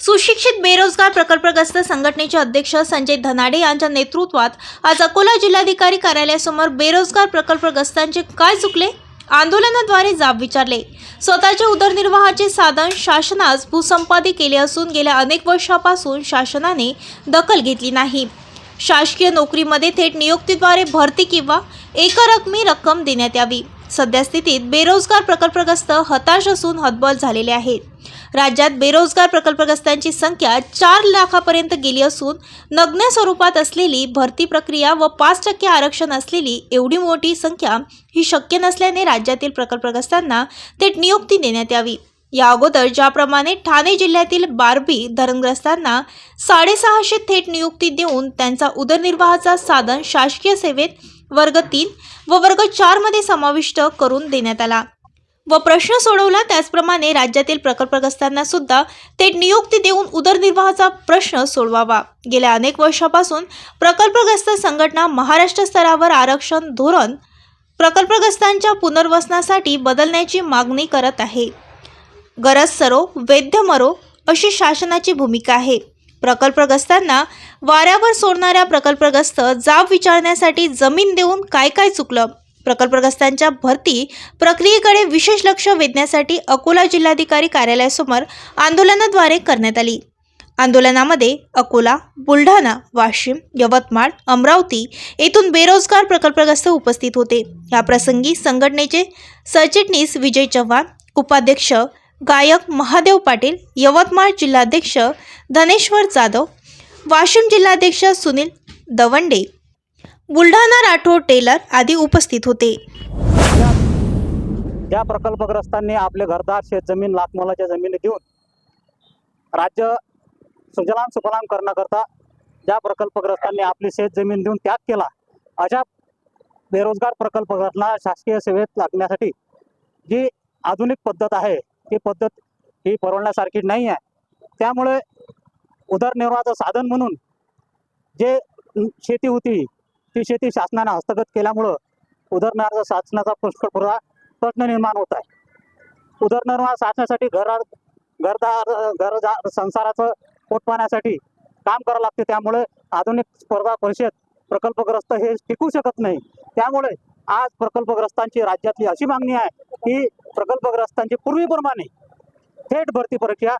सुशिक्षित बेरोजगार प्रकल्पग्रस्त संघटनेचे अध्यक्ष संजय धनाडे यांच्या नेतृत्वात आज अकोला जिल्हाधिकारी कार्यालयासमोर बेरोजगार प्रकल्पग्रस्तांचे काय चुकले? आंदोलनाद्वारे जाब विचारले. स्वतःच्या उदरनिर्वाहाचे साधन शासनास भूसंपादित केले असून गेल्या अनेक वर्षापासून शासनाने दखल घेतली नाही. शासकीय नोकरीमध्ये थेट नियुक्तीद्वारे भरती किंवा एकरकमी रक्कम देण्यात यावी. सध्या स्थितीत बेरोजगार प्रकल्पग्रस्त हताश असून हतबल झालेले आहेत. राज्यात बेरोजगार प्रकल्पग्रस्तांची संख्या चार लाखापर्यंत गेली असून नग्न स्वरूपात असलेली भरती प्रक्रिया व पाच टक्के आरक्षण असलेली एवढी मोठी संख्या ही शक्य नसल्याने राज्यातील प्रकल्पग्रस्तांना थेट नियुक्ती देण्यात यावी. या अगोदर ज्याप्रमाणे ठाणे जिल्ह्यातील बारबी धरणग्रस्तांना साडेसहाशे थेट नियुक्ती देऊन त्यांचा उदरनिर्वाहाचा साधन शासकीय सेवेत वर्ग तीन व वर्ग चारमध्ये समाविष्ट करून देण्यात आला. व प्रश्न सोडवला त्याचप्रमाणे राज्यातील प्रकल्पग्रस्तांना सुद्धा थेट नियुक्ती देऊन उदरनिर्वाहाचा प्रश्न सोडवावा. गेल्या अनेक वर्षापासून प्रकल्पग्रस्त संघटना महाराष्ट्र स्तरावर आरक्षण धोरण प्रकल्पग्रस्तांच्या पुनर्वसनासाठी बदलण्याची मागणी करत आहे. गरज सरो वैद्य मरो अशी शासनाची भूमिका आहे. प्रकल्पग्रस्तांना वाऱ्यावर सोडणाऱ्या प्रकल्पग्रस्त जाब विचारण्यासाठी जमीन देऊन काय काय चुकलं? प्रकल्पग्रस्तांच्या भरती प्रक्रियेकडे विशेष लक्ष वेधण्यासाठी अकोला जिल्हाधिकारी कार्यालयासमोर आंदोलनाद्वारे करण्यात आली. आंदोलनामध्ये अकोला बुलढाणा वाशिम यवतमाळ अमरावती येथून बेरोजगार प्रकल्पग्रस्त उपस्थित होते. या प्रसंगी संघटनेचे सरचिटणीस विजय चव्हाण उपाध्यक्ष गायक महादेव पाटील यवतमाळ जिल्हाध्यक्ष धनेश्वर जाधव वाशिम जिल्हाध्यक्ष सुनील दवंडे बुलढाणा राठोड टेलर आदी उपस्थित होते. ज्या प्रकल्पग्रस्तांनी आपले घरदार शेत जमीन लाखमोलाच्या जमिनी देऊन राज्य सुजलाम सुफलाम करण्याकरता ज्या प्रकल्पग्रस्तांनी आपली शेत जमीन देऊन त्याग केला अशा बेरोजगार प्रकल्पग्रस्तांना शासकीय सेवेत लागण्यासाठी जी आधुनिक पद्धत आहे ती पद्धत ही परवडण्यासारखी नाही आहे. त्यामुळे उदरनिर्वाहाचं साधन म्हणून जे शेती होती ती शेती शासनानं हस्तगत केल्यामुळं उदरनिर्वाह साधण्याचा पुष्कळ पुरा प्रश्न निर्माण होत आहे. उदरनिर्वाह साधण्यासाठी घरा घरदार घरदार संसाराचं पोट पाण्यासाठी काम करावं लागते. त्यामुळे आधुनिक स्पर्धा परिषद प्रकल्पग्रस्त हे टिकू शकत नाही. त्यामुळे आज प्रकल्पग्रस्तांची राज्यातली अशी मागणी आहे की प्रकल्पग्रस्तांची पूर्वीप्रमाणे थेट भरती प्रक्रिया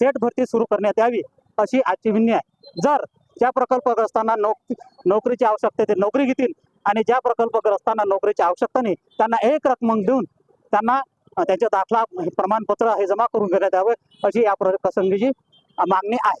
थेट भरती सुरू करण्यात यावी अशी आजची विनंती आहे. जर ज्या प्रकल्पग्रस्तांना नोक नोकरीची आवश्यकता ते नोकरी घेतील आणि ज्या प्रकल्पग्रस्तांना नोकरीची आवश्यकता नाही त्यांना एक रक्कम देऊन त्यांना त्यांच्या दाखला प्रमाणपत्र हे जमा करून घेण्यात यावे अशी या प्रसंगीची मागणी आहे.